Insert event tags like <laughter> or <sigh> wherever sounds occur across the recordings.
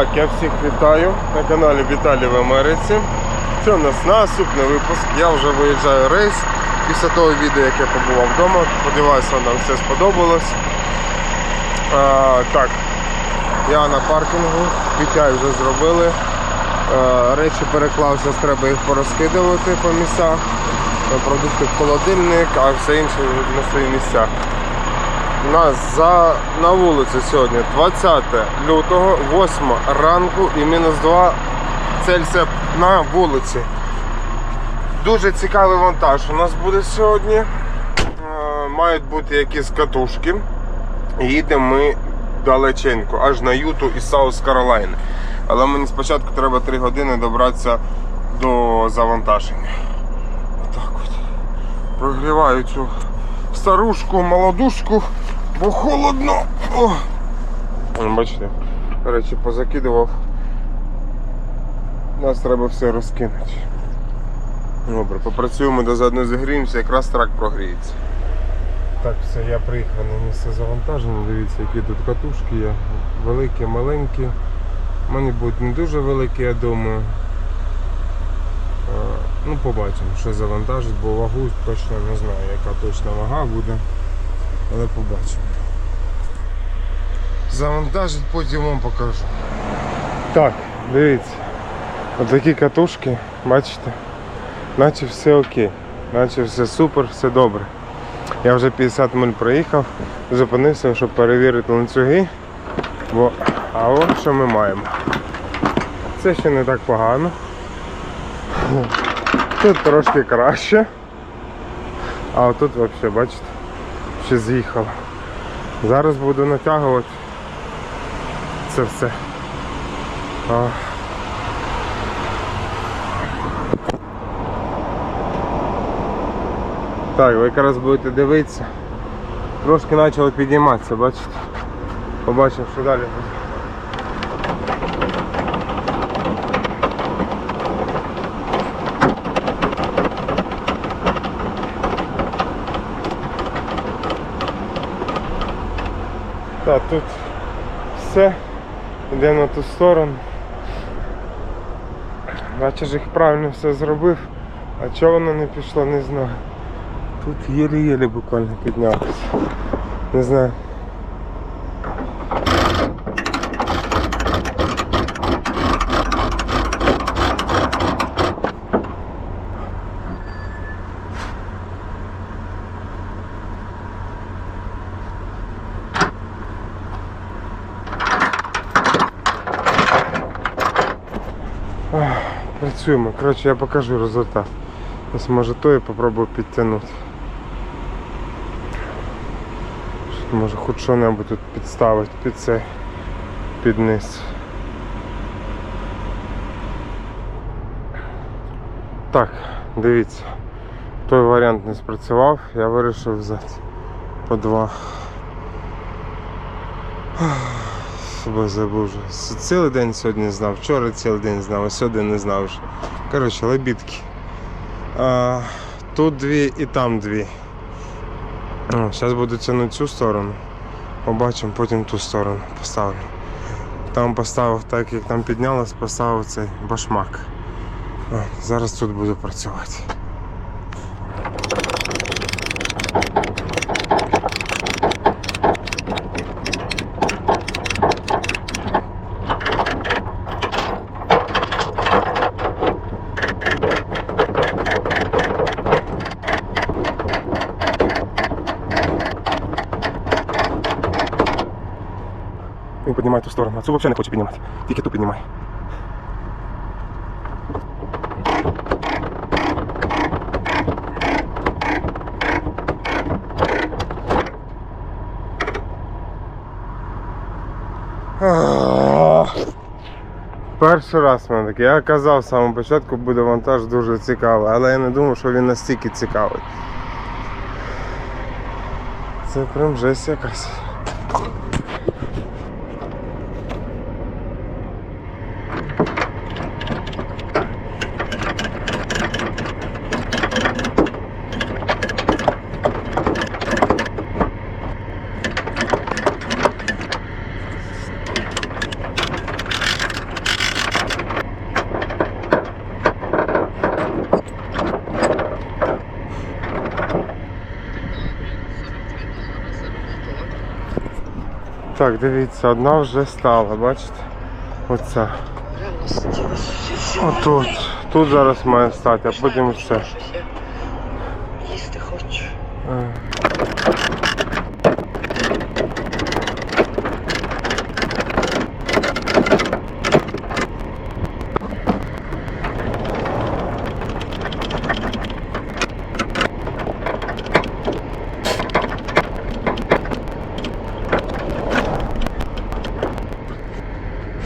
Так, я всіх вітаю на каналі Віталій в Америці. Це у нас наступний випуск. Я вже виїжджаю рейс після того відео, яке побував вдома. Сподіваюся, вам все сподобалось. А, так, я на паркінгу, пітяй вже зробили. А, речі переклав, зараз треба їх порозкидувати по місцях. Продукти в холодильник, а все інше на свої місця. Нас за, на вулиці сьогодні 20 лютого, 8 ранку і мінус 2 Цельсія на вулиці. Дуже цікавий вантаж у нас буде сьогодні. Е, Мають бути якісь катушки. Їдемо ми далеченько, аж на Юту і Саус Каролайни. Але мені спочатку треба 3 години добратися до завантаження. Отак от. Прогріваю цю старушку, молодушку, бо холодно. О! Бачите, речі позакидував. Нас треба все розкинути. Добре, попрацюємо до заодно зігріємося, якраз трак прогріється. Так, все, я приїхав на місце завантаження. Дивіться, які тут катушки є. Великі, маленькі. Вони будуть не дуже великі, я думаю. Ну, побачимо, що завантажить, бо вагу точно не знаю, яка точна вага буде. Але побачимо. Завантажить, потім вам покажу. Так, дивіться. Отакі катушки, бачите? Наче все окей. Наче все супер, все добре. Я вже 50 миль проїхав, зупинився, щоб перевірити ланцюги. Бо, а от що ми маємо. Це ще не так погано. Тут трошки краще. А отут взагалі, бачите, ще з'їхало. Зараз буду натягувати це все. А. Так, ви якраз будете дивитися. Трошки почало підніматися, бачите? Побачимо, що далі буде. Так, тут все йде на ту сторону. Бачиш, їх правильно все зробив, а чого воно не пішло, не знаю. Тут єлі-єлі буквально піднялося. Не знаю. Працюємо. Коротше, я покажу результат. Ось може то я попробую підтягнути. Може хоч що-небудь тут підставити під цей під низ. Так, дивіться. Той варіант не спрацював, я вирішив взяти по два. Боже, боже. Цілий день сьогодні знав, вчора цілий день знав, а сьогодні не знав вже. Коротше, лебідки. А, тут дві і там дві. Зараз буду тягнути цю сторону. Побачимо, потім ту сторону поставлю. Там поставив так, як там піднялось, поставив цей башмак. О, зараз тут буду працювати. Він ту сторону. А цю взагалі не хоче піднімати. Тільки ту піднімай. Перший раз мене таке. Я казав з початку буде вантаж дуже цікавий, але я не думав, що він настільки цікавий. Це прям жесть якась. Дивіться, одна вже стала, бачите? Оця. Отут. Тут зараз має стати, а потім все. Їсти хочу.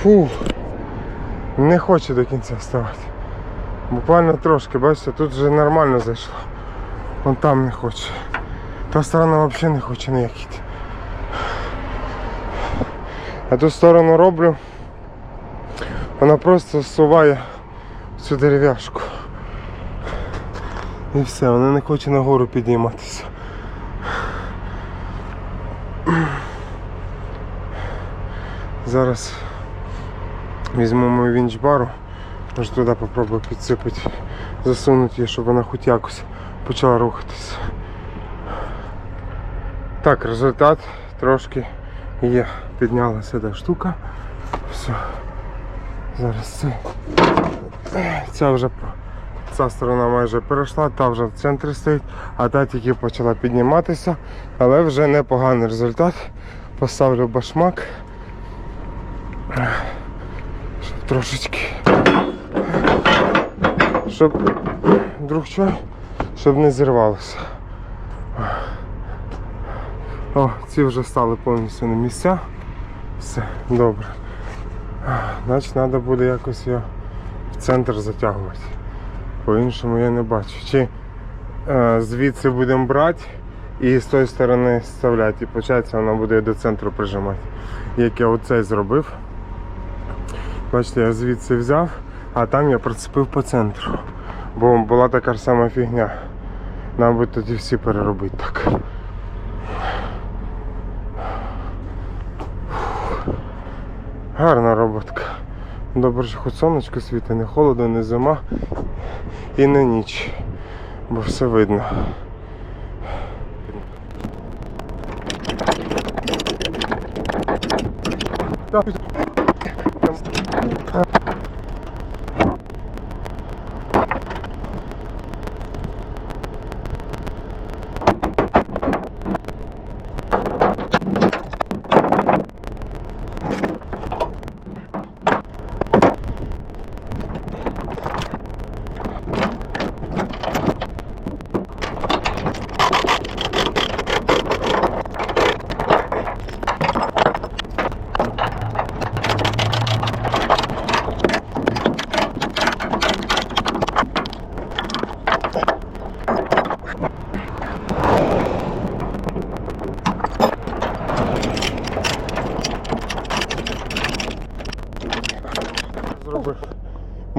Е. Фу, не хоче до кінця вставати. Буквально трошки, бачите, тут вже нормально зайшло. Вон там не хоче. Та сторона взагалі не хоче ніяк йти. А ту сторону роблю. Вона просто зсуває цю дерев'яшку. І все, вона не хоче нагору підійматися. Зараз візьму мою вінчбару, може туди попробую підсипати, засунути її, щоб вона хоч якось почала рухатися. Так, результат трошки є. Піднялася ця штука. Все. Зараз це. Ця вже ця сторона майже перейшла, та вже в центрі стоїть, а та тільки почала підніматися, але вже непоганий результат. Поставлю башмак. Трошечки. Щоб вдруг що, щоб не зірвалося. О, ці вже стали повністю на місця. Все, добре. Значить, треба буде якось його в центр затягувати. По-іншому я не бачу. Чи е, звідси будемо брати і з тої сторони вставляти. І виходить, вона буде до центру прижимати. Як я оцей зробив. Бачите, я звідси взяв, а там я прицепив по центру. Бо була така ж сама фігня. Нам би тоді всі переробити так. Гарна роботка. Добре, що хоч сонечко світить, не холодно, не зима і не ніч. Бо все видно. Зробив. Oh.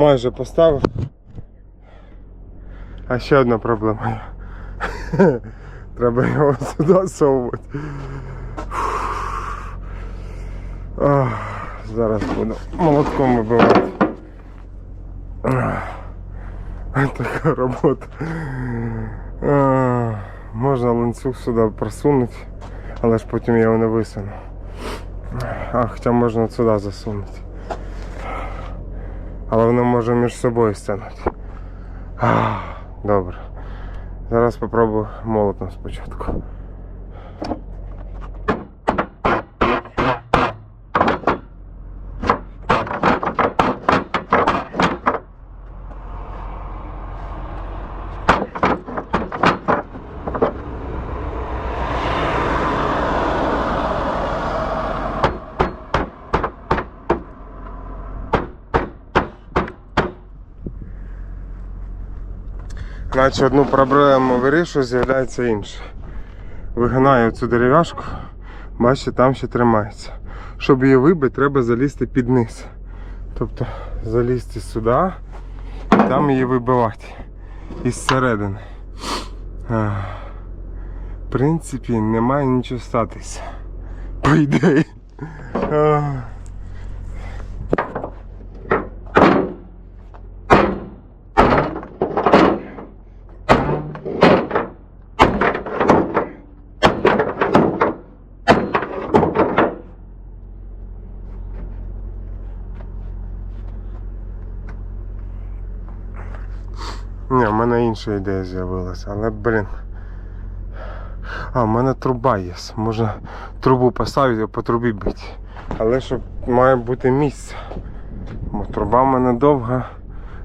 Майже поставив. А ще одна проблема. Треба його сюди совувати. Зараз буду молотком вибивати. Така робота. Можна ланцюг сюди просунути, але ж потім я його не висуну. А, хоча можна сюди засунути. Але воно може між собою стягнути. Добре. Зараз спробую молотом спочатку. Наче одну проблему вирішую, з'являється інша. Вигинаю цю дерев'яшку, бачите, там ще тримається. Щоб її вибити, треба залізти під низ. Тобто залізти сюди і там її вибивати із середини. В принципі, немає нічого статися. По ідеї. А. Ні, в мене інша ідея з'явилася, але блін. А, в мене труба є. Можна трубу поставити і по трубі бити. Але щоб має бути місце. Бо труба в мене довга.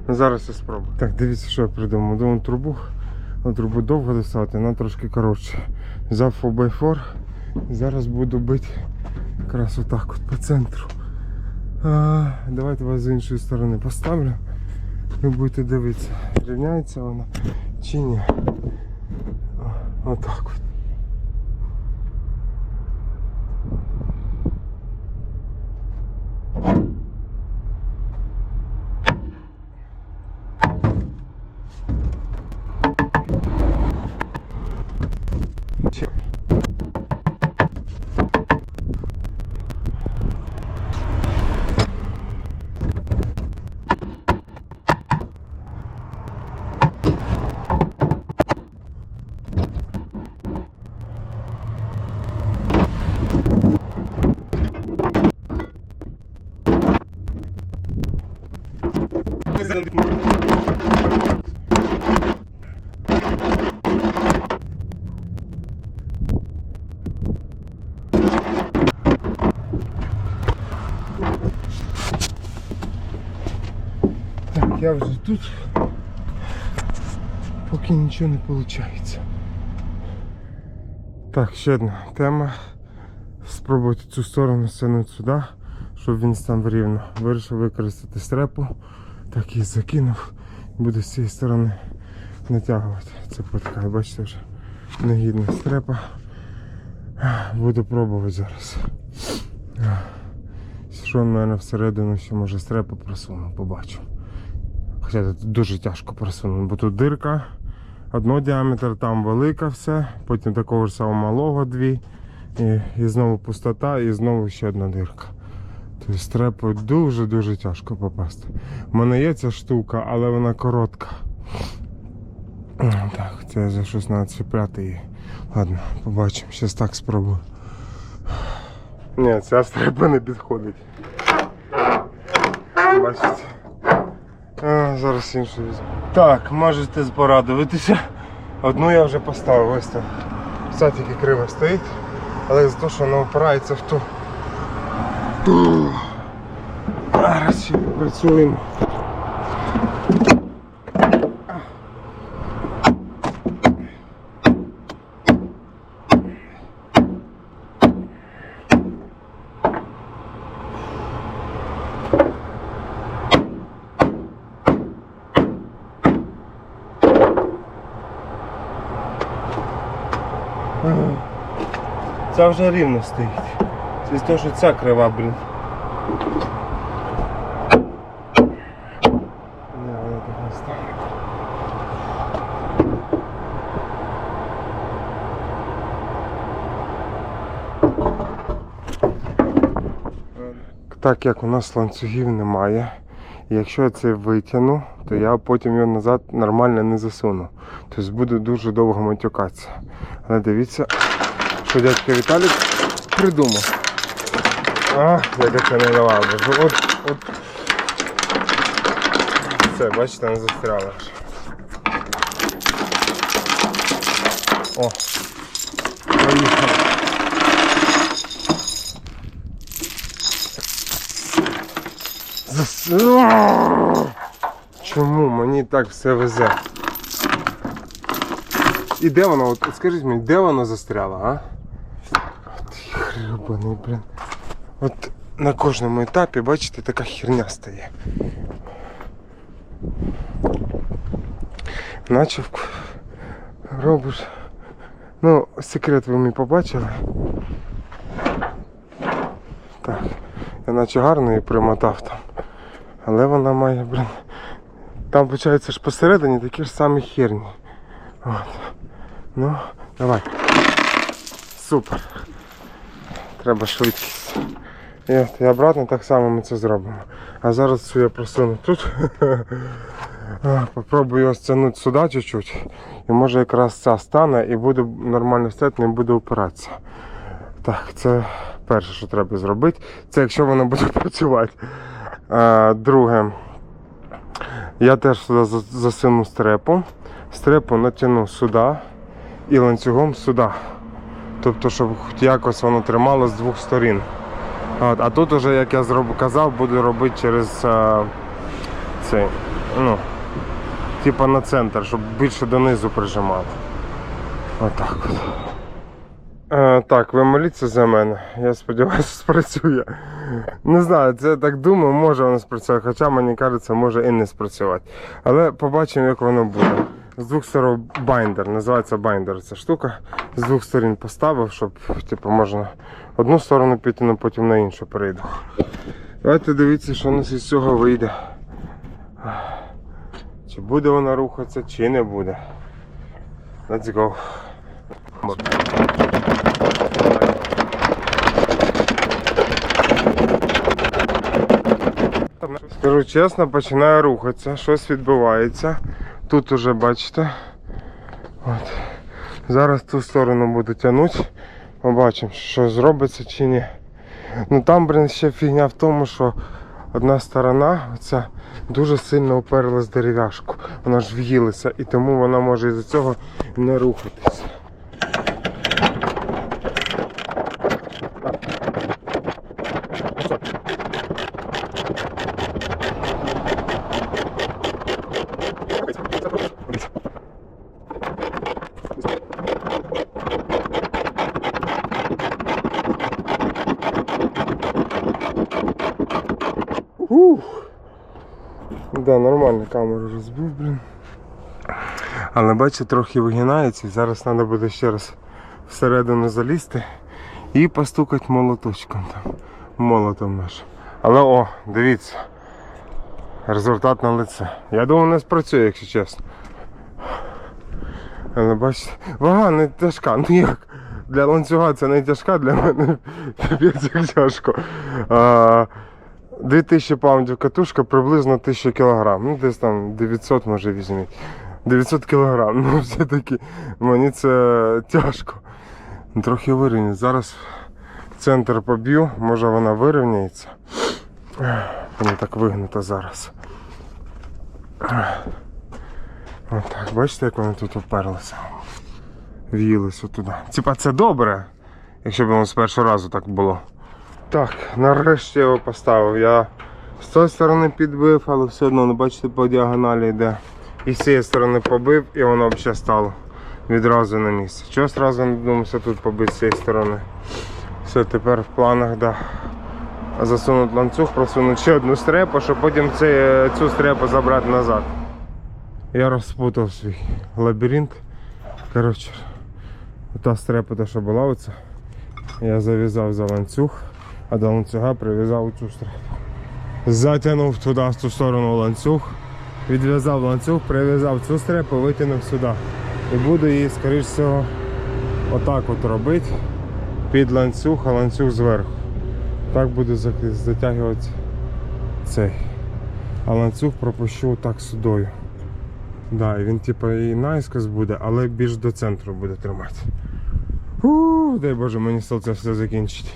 Ну, зараз я спробую. Так, дивіться, що я придумав. Думаю, трубу. На трубу довго доставати, вона трошки коротше. Взяв 4x4 зараз буду бити якраз отак от по центру. А, давайте вас з іншої сторони поставлю. Ви будете дивитися, рівняється вона чи ні. Отак от. Чи- Так, я вже тут. Поки нічого не виходить. Так, ще одна тема. Спробувати цю сторону стягнути сюди, щоб він став рівно. Вирішив використати стрепу. Так і закинув. Буду з цієї сторони натягувати. Це потка, бачите вже негідна стрепа. Буду пробувати зараз. Що в мене всередину ще може стрепу просуну, побачу. Хоча тут дуже тяжко просунути, бо тут дирка, одно діаметр, там велика все, потім такого ж самого малого дві, і, і знову пустота, і знову ще одна дирка. Тобто стрепою дуже-дуже тяжко попасти. У мене є ця штука, але вона коротка. Так, це за щось треба цепляти її. Ладно, побачимо, зараз так спробую. Ні, ця стрепа не підходить. Бачите? А, зараз іншу візьму. Так, можете порадуватися. Одну я вже поставив, ось там. Ця тільки криво стоїть, але за те, що вона опирається в ту. Зараз ще попрацюємо. Ця вже рівно стоїть. Це з того, що ця крива, блін. Так як у нас ланцюгів немає, якщо я це витягну, то я потім його назад нормально не засуну. Тобто буду дуже довго матюкатися. Але дивіться, що дядько Віталік придумав. А, це не давав. Боже. От, от. Все, бачите, не застряла. О. Поїхали. Зас... Чому мені так все везе? І де воно? От скажіть мені, де воно застряло, а? От блін. От на кожному етапі, бачите, така херня стає. Начавку робиш. Ну, секрет ви мій побачили. Так, я наче гарно її примотав там. Але вона має, блін. Там, виходить, ж посередині такі ж самі херні. От. Ну, давай. Супер. Треба швидкість. І, от, і обратно так само ми це зробимо. А зараз цю я просуну тут. <laughs> Попробую його стягнути сюди чуть-чуть. І може якраз ця стане і буде нормально стояти, не буде опиратися. Так, це перше, що треба зробити. Це якщо воно буде <laughs> працювати. Друге. Я теж сюди за- стрепу. Стрепу натягнув сюди і ланцюгом сюди. Тобто, щоб якось воно тримало з двох сторін. От, а тут уже, як я зроб... казав, буду робити через а, цей, ну, типа на центр, щоб більше донизу прижимати. Отак от. Е, так, ви моліться за мене. Я сподіваюся, спрацює. Не знаю, це я так думаю, може воно спрацює, хоча мені кажеться, може і не спрацювати. Але побачимо, як воно буде. З двох сторон байндер, називається байндер ця штука. З двох сторін поставив, щоб типу, можна одну сторону піти, але потім на іншу перейду. Давайте дивіться, що у нас із цього вийде. Чи буде вона рухатися, чи не буде. Let's go. Скажу чесно, починає рухатися, щось відбувається. Тут уже бачите. От. Зараз ту сторону буду тягнути. Побачимо, що зробиться чи ні. Ну там, блин, ще фігня в тому, що одна сторона оця дуже сильно уперлась в дерев'яшку. Вона ж в'їлася і тому вона може із-за цього не рухатися. Ух. Да, нормально камеру розбив, блін. Але бачите, трохи вигинається зараз треба буде ще раз всередину залізти і постукати молоточком там. Молотом нашим. Але о, дивіться. Результат на лице. Я думаю, не спрацює, якщо чесно. Але бачите, вага не тяжка, ну як? Для ланцюга це не тяжка, для мене <laughs> як тяжко. А, 2000 паундів катушка, приблизно 1000 кілограм. Ну, десь там 900 може візьміть. 900 кілограм. Ну, все-таки мені це тяжко. Трохи вирівняти. Зараз центр поб'ю, може вона вирівняється. Вона так вигнута зараз. Отак, бачите, як вони тут оперлися. В'їлися туди. Типа це добре, якщо б воно з першого разу так було. Так, нарешті я його поставив. Я з тої сторони підбив, але все одно, ну, бачите, по діагоналі йде. І з цієї сторони побив, і воно взагалі стало відразу на місце. Чого одразу не думався тут побити з цієї сторони. Все, тепер в планах, да. Засунути ланцюг, просунути ще одну стрепу, щоб потім це, цю стрепу забрати назад. Я розпутав свій лабіринт. Коротше, та стрепа, що була оця. Я зав'язав за ланцюг, а до ланцюга прив'язав цю стрепу. Затягнув туди в ту сторону ланцюг, відв'язав ланцюг, прив'язав цю стрепу, витягнув сюди. І буду її, скоріш всього, отак от робити під ланцюг, а ланцюг зверху. Так буду затягувати цей. А ланцюг пропущу так сюдою. Да, він типу і наїскось буде, але більш до центру буде тримати. Ууу, дай Боже, мені стало це все закінчити.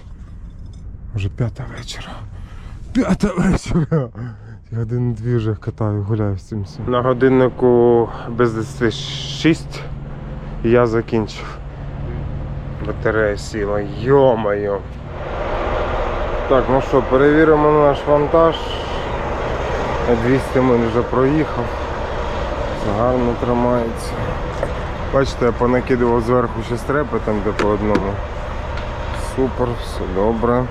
Вже п'ята вечора. П'ята вечора. Я годин-дві вже катаю, гуляю з цим всім. На годиннику без 10 я закінчив. Батарея сіла, йо-моє. Так, ну що, перевіримо наш вантаж. 200 миль вже проїхав. Гарно тримається. Бачите, я понакидував зверху ще стрепи там де по одному. Супер, все добре.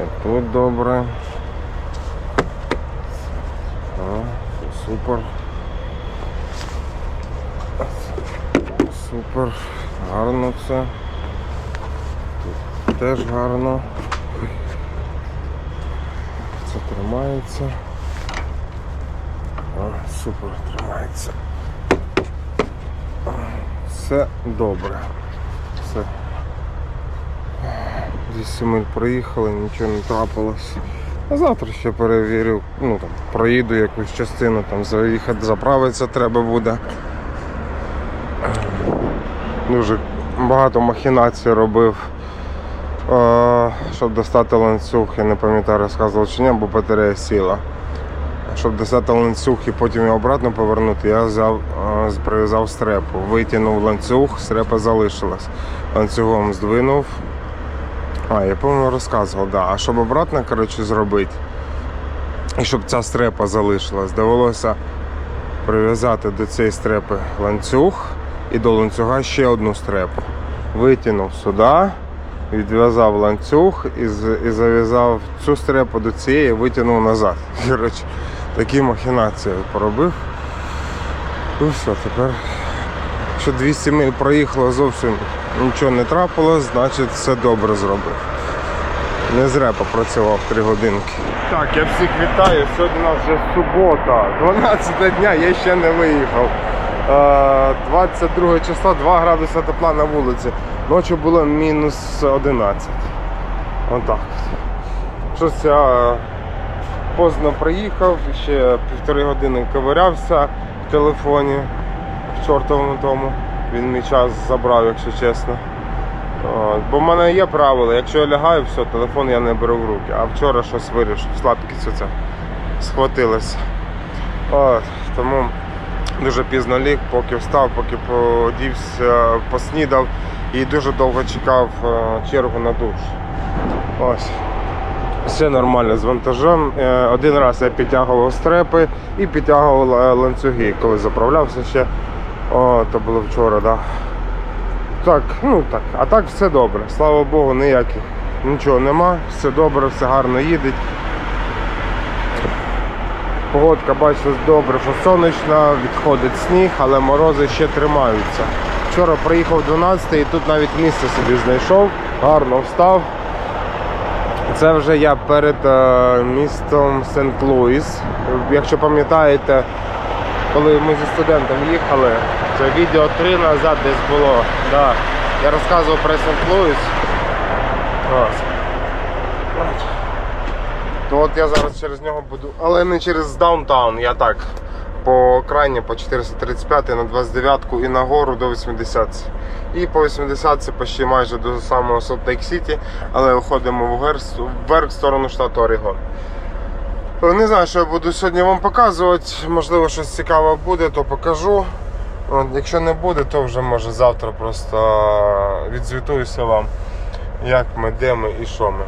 І тут добре. О, супер. Супер. Гарно все. Тут теж гарно. Це тримається. О, супер тримається. Все добре. Все. 200 миль проїхали, нічого не трапилось. А завтра ще перевірю, ну там проїду якусь частину, там заїхати, заправитися треба буде. Дуже багато махінацій робив, щоб достати ланцюг, я не пам'ятаю, розказував чи ні, бо батарея сіла. щоб достати ланцюг і потім його обратно повернути, я взяв, прив'язав стрепу. Витягнув ланцюг, стрепа залишилась. Ланцюгом здвинув. А, я по-моєму розказував, да. А щоб обратно коротше, зробити, і щоб ця стрепа залишилась, довелося прив'язати до цієї стрепи ланцюг і до ланцюга ще одну стрепу. Витягнув сюди, відв'язав ланцюг і, і зав'язав цю стрепу до цієї, витягнув назад. <laughs> Коротше, такі махінації поробив. І все, тепер, якщо 200 миль проїхало зовсім нічого не трапилось, значить все добре зробив. Не зря попрацював 3 годинки. Так, я всіх вітаю. Сьогодні у нас вже субота, 12 дня, я ще не виїхав. Е, 22 числа 2 градуси тепла на вулиці. Ночі було мінус 11. Отак. Щось я поздно приїхав, ще півтори години ковирявся в телефоні в чортовому тому. Він мій час забрав, якщо чесно. От, Бо в мене є правило, якщо я лягаю, все, телефон я не беру в руки. А вчора щось вирішив, слабкість оця схватилася. От, тому дуже пізно ліг, поки встав, поки подівся, поснідав і дуже довго чекав е, чергу на душ. Ось. Все нормально з вантажем. Е, Один раз я підтягував стрепи і підтягував е, ланцюги, коли заправлявся ще. О, то було вчора. Да. Так, ну так. А так все добре. Слава Богу, ніяких нічого нема, все добре, все гарно їде. Погодка, бачите, добре, що сонячна, відходить сніг, але морози ще тримаються. Вчора приїхав 12 і тут навіть місце собі знайшов, гарно встав. Це вже я перед е, містом Сент-Луіс. Якщо пам'ятаєте, коли ми зі студентом їхали, це відео три назад десь було. Да. Я розказував про Сент-Луіс. То от я зараз через нього буду. Але не через даунтаун, я так. По крайні по 435 на 29 і нагору до 80. І по 80 почти майже до самого City, але виходимо вверх, в сторону штату Орегон. Не знаю, що я буду сьогодні вам показувати. Можливо, щось цікаве буде, то покажу. От, якщо не буде, то вже може завтра просто відзвітуюся вам, як ми, де ми і що ми.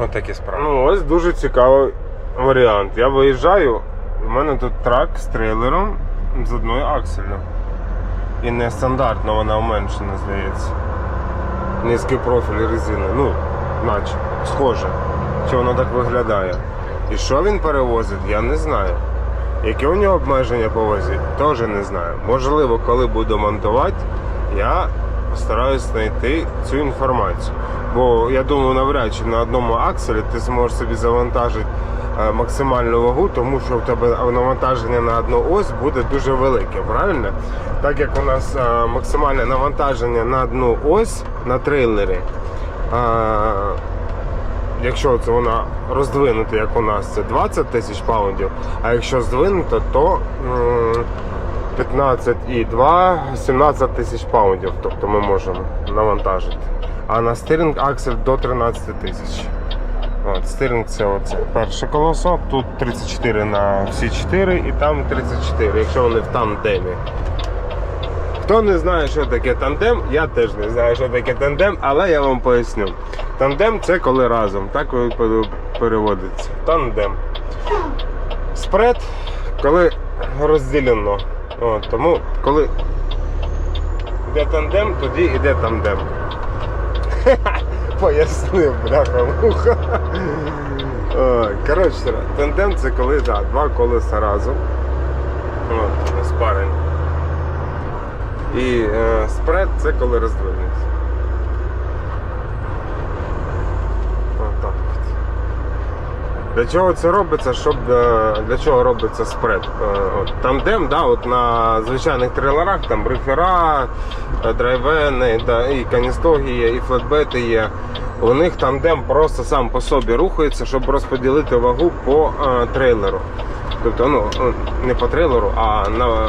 Ось такі справи. Ну, ось дуже цікавий варіант. Я виїжджаю, у мене тут трак з трейлером з одною акселю. І не стандартно, вона уменшена, здається. Низький профіль резини. Ну, наче, схоже. Чи воно так виглядає. І що він перевозить, я не знаю. Яке у нього обмеження по вазі, теж не знаю. Можливо, коли буду монтувати, я постараюсь знайти цю інформацію. Бо я думаю, навряд чи на одному акселі ти зможеш собі завантажити е, максимальну вагу, тому що в тебе навантаження на одну ось буде дуже велике, правильно? Так як у нас е, максимальне навантаження на одну ось на трейлері. Якщо це вона роздвинута, як у нас, це 20 тисяч паундів, а якщо здвинута, то 15,2 17 тисяч паундів. Тобто ми можемо навантажити. А на стиринг аксель до 13 тисяч. От, стиринг це оце перше колесо, тут 34 на всі 4 і там 34, якщо вони в тандемі. Хто не знає, що таке тандем, я теж не знаю, що таке тандем, але я вам поясню. Тандем це коли разом, так переводиться. Тандем. Спред, коли розділено. О, тому коли йде тандем, тоді йде тандем. <laughs> Пояснив, бляха муха. Коротше, тандем це коли да, два колеса разом. От, спарень. І е, спред це коли роздвинеться. Отак от. Для чого це робиться? Щоб е, для чого робиться спред? Е, тандем, да, от на звичайних трейлерах там брифера, е, драйвени, да, і каністоги є, і флетбети є. У них тандем просто сам по собі рухається, щоб розподілити вагу по трейлеру. Тобто, ну, не по трейлеру, а на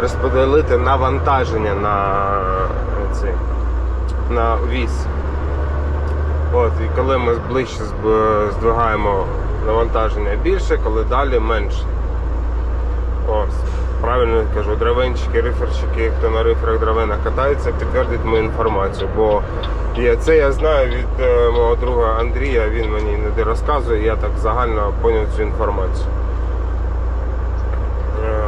розподілити навантаження на цей, на вісь. От, і коли ми ближче здвигаємо навантаження більше, коли далі менше. Ось. Правильно кажу, древенчики, риферщики, хто на риферах древенах катаються, підтвердить мою інформацію. Бо і це я знаю від е, мого друга Андрія, він мені не розказує, я так загально поняв цю інформацію. Е,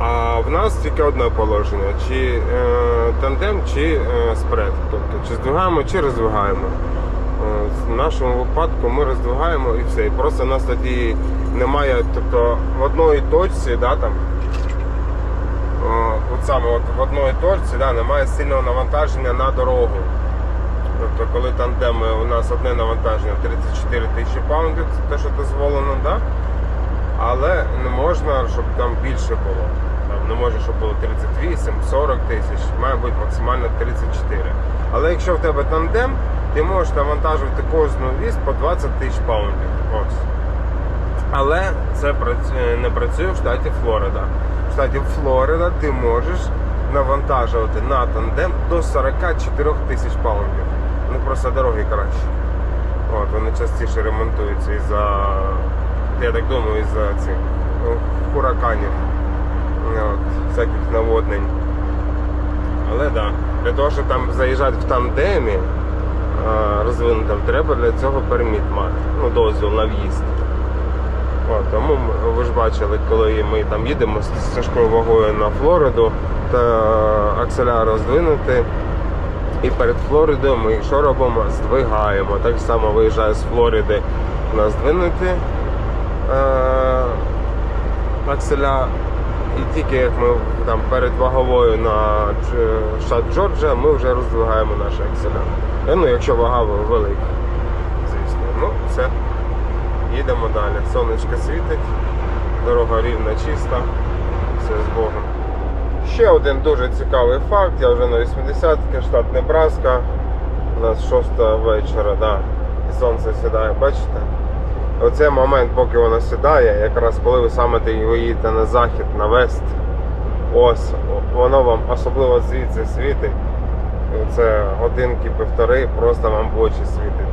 А в нас тільки одне положення: чи е, тандем, чи е, спред. Тобто чи здвигаємо, чи роздвигаємо. В нашому випадку ми роздвигаємо і все. І просто нас тоді немає, тобто в одної точці, да, там, от саме от в одної точці да, немає сильного навантаження на дорогу. Тобто, коли тандеми у нас одне навантаження 34 тисячі паундів, це те, що дозволено, да? але не можна, щоб там більше було. Не може, щоб було 38, 40 тисяч, має бути максимально 34. Але якщо в тебе тандем, ти можеш навантажувати кожну віз по 20 тисяч паундів. Але це не працює в штаті Флорида. В штаті Флорида ти можеш навантажувати на тандем до 44 тисяч паундів. Ну просто дороги краще. От, вони частіше ремонтуються із-за, я так думаю, із-за цих ну, от, всяких наводнень. Але так, да, для того, щоб там заїжджати в тандемі а, розвинутим, треба для цього перміт мати, ну, дозвіл на в'їзд. От, тому ви ж бачили, коли ми там їдемо з тяжкою вагою на Флориду та акселяр роздвинути. І перед Флоридою ми що робимо? Здвигаємо. Так само виїжджає з Флориди на здвинути е- акселя. І тільки як ми там перед ваговою на штат Джорджія, ми вже роздвигаємо наші акселя. Ну, якщо вага велика, звісно. Ну, все. Їдемо далі. Сонечко світить, дорога рівна, чиста. Все з Богом. Ще один дуже цікавий факт. Я вже на 80-ки, штат Небраска. У нас 6 вечора, да. і сонце сідає, бачите? Оцей момент, поки воно сідає, якраз коли ви саме ви їдете на захід, на вест, ось, воно вам особливо звідси світить. Це годинки півтори, просто вам в очі світить.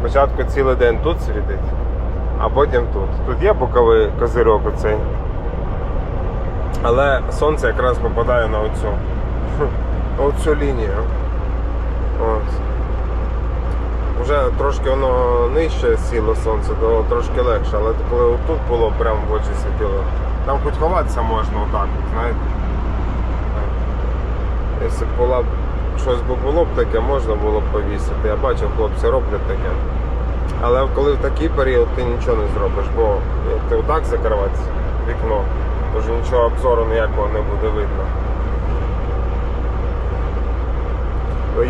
Спочатку цілий день тут світить, а потім тут. Тут є боковий козирьок оцей. Але сонце якраз попадає на оцю, <laughs> оцю лінію. Ось. Вже трошки воно нижче сіло сонце, то трошки легше, але коли отут було, прямо в очі світило. Там хоч ховатися можна отак, знаєте. Якщо б щось би було б таке, можна було б повісити. Я бачив, хлопці роблять таке. Але коли в такий період ти нічого не зробиш, бо ти отак закривати вікно, то вже нічого обзору ніякого не буде видно.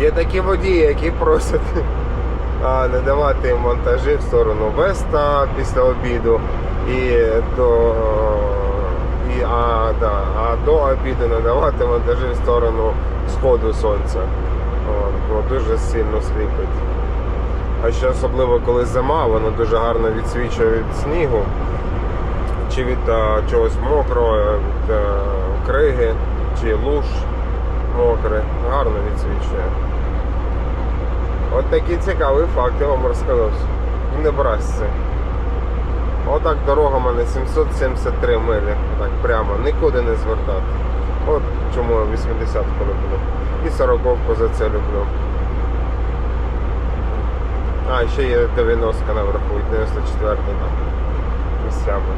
Є такі водії, які просять а, не давати їм в сторону Веста після обіду і до, і, а, да, а до обіду не давати монтажі в сторону сходу сонця. От, бо дуже сильно сліпить. А ще особливо коли зима, воно дуже гарно відсвічує від снігу чи від а, чогось мокрого, від а, криги, чи луж мокрий. Гарно відсвічує. От такий цікавий факт, я вам розказав. В Небрасці. Отак дорога в мене 773 милі. Так прямо, нікуди не звертати. От чому я 80-ку люблю. І 40-ку за це люблю. А, ще є 90 наверху, і 94 там місцями.